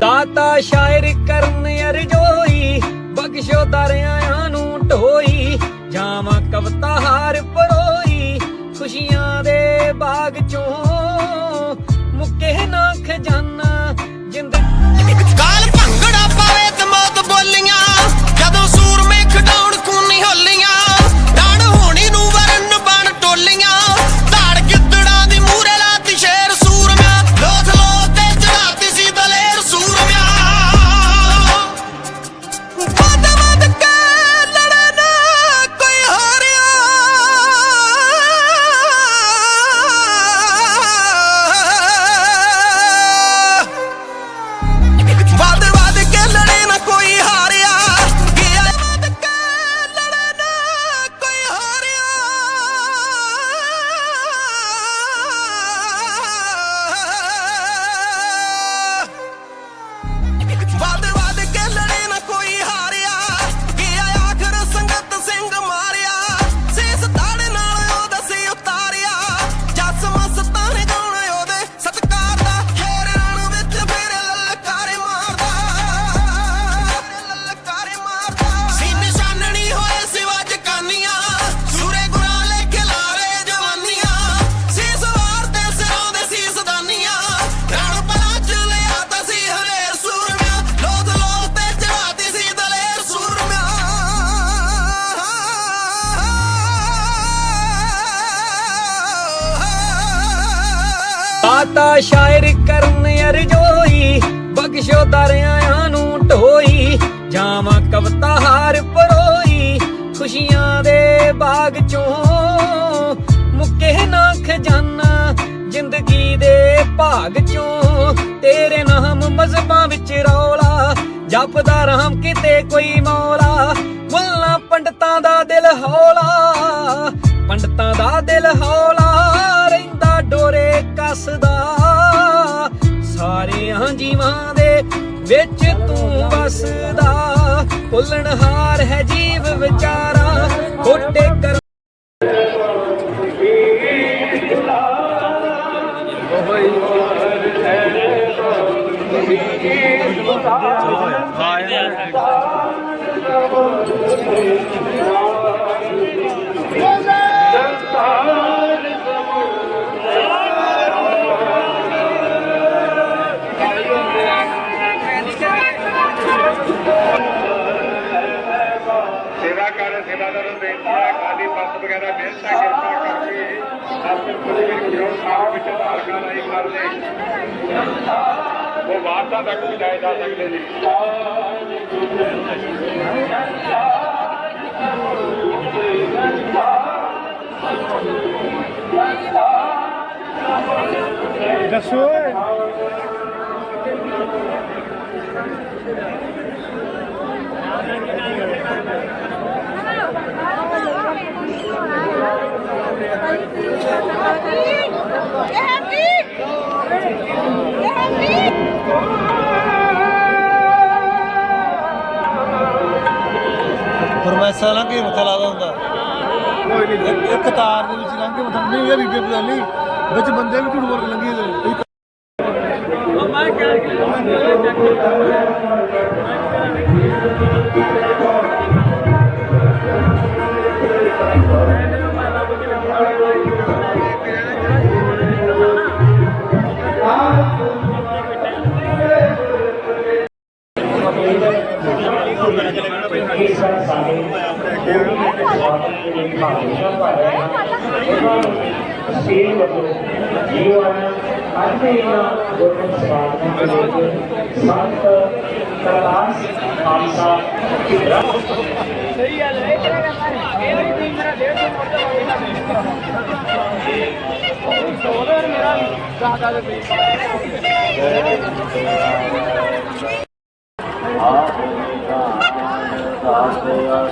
ਦਾਤਾ ਸ਼ਾਇਰ ਕਰਨ ਅਰਜੋਈ ਬਖਸ਼ੋ ਦਰਿਆਆਂ ਨੂੰ ਢੋਈ, ਜਾਵਾਂ ਕਵਤਾ ਹਾਰ ਪਰੋਈ, ਖੁਸ਼ੀਆਂ ਦੇ ਬਾਗ ਚੋਂ ਮੁੱਕੇ ਨਾ ਖਜ਼ਾਨਾ ਜਿੰਦ ਦਾਤਾ ਸ਼ਾਇਰ ਕਰਨ ਅਰਜੋਈ ਬਖਸ਼ੋ ਦਰਿਆਆਂ ਨੂੰ ਢੋਈ, ਜਾਵਾਂ ਕਵਤਾ ਹਾਰ ਪਰੋਈ, ਖੁਸ਼ੀਆਂ ਦੇ ਬਾਗ ਚੋਂ ਮੁੱਕੇ ਨਾ ਖਜ਼ਾਨਾ ਜ਼ਿੰਦਗੀ ਦੇ ਭਾਗ ਚੋਂ ਤੇਰੇ ਨਾਮ ਮਜ਼ਬਾਂ ਵਿੱਚ ਰੌਲਾ, ਜਪਦਾ ਰਾਮ ਕਿਤੇ ਕੋਈ ਮੌਲਾ। ਸਾਰਿਆਂ ਜੀਵਾਂ ਦੇ ਵਿੱਚ ਤੂੰ ਵਸਦਾ। ਭੁੱਲਣਹਾਰ ਹੈ ਜੀਵ ਵਿਚਾਰਾ ਕੋਟੇ ਕਰ ਸੇਵਾ ਕਰ ਸੇਵਾਦਾਰਾਂ ਨੂੰ ਬੇਨਤੀ ਹੈ ਖਾਲੀ ਪੱਤ ਵਗੈਰਾ ਮਿਹਨਤਾਂ ਕਿਰਪਾ ਕਰਕੇ ਆਪਣੇ ਕੁਝ ਵੀ ਗੁਰੂ ਸਾਹਿਬ ਵਿੱਚ ਧਾਰਕਾ ਨਹੀਂ ਕਰਦੇ ਉਹ ਵਾਰਤਾ ਤੱਕ ਵੀ ਜਾਏ ਜਾ ਸਕਦੇ ਨੇ। ਦੱਸੋ ਫਰਮੈਸਾ ਲੰਘ ਕੇ ਮੱਥਾ ਲਾਦਾ ਹੁੰਦਾ ਕੋਈ ਨਹੀਂ ਇੱਕ ਤਾਰ ਦੇ ਵਿੱਚ ਲੰਘ ਕੇ ਮੱਥਾ ਨਹੀਂ ਇਹ ਬੀਬੀ ਨਹੀਂ ਵਿੱਚ ਬੰਦੇ ਵੀ ਝੂਠ ਬੋਲ ਕੇ ਲੰਘੀ ਜਾਂਦੇ ਨੇ। ਸੇਲ ਵੱਲੋਂ ਜੀਵਨ ਅੱਜ ਦੇ ਇਹਨਾਂ ਗੁਰਮਤਿ ਸਵਾਗਤਾਂ ਦੇ ਵਿੱਚ ਸੰਤ ਕਰਤਾਰ ਸਿੰਘ ਖਾਲਸਾ ਜੀ ਆਪ ਕਾਲ ਕਾਲ ਕਰੇ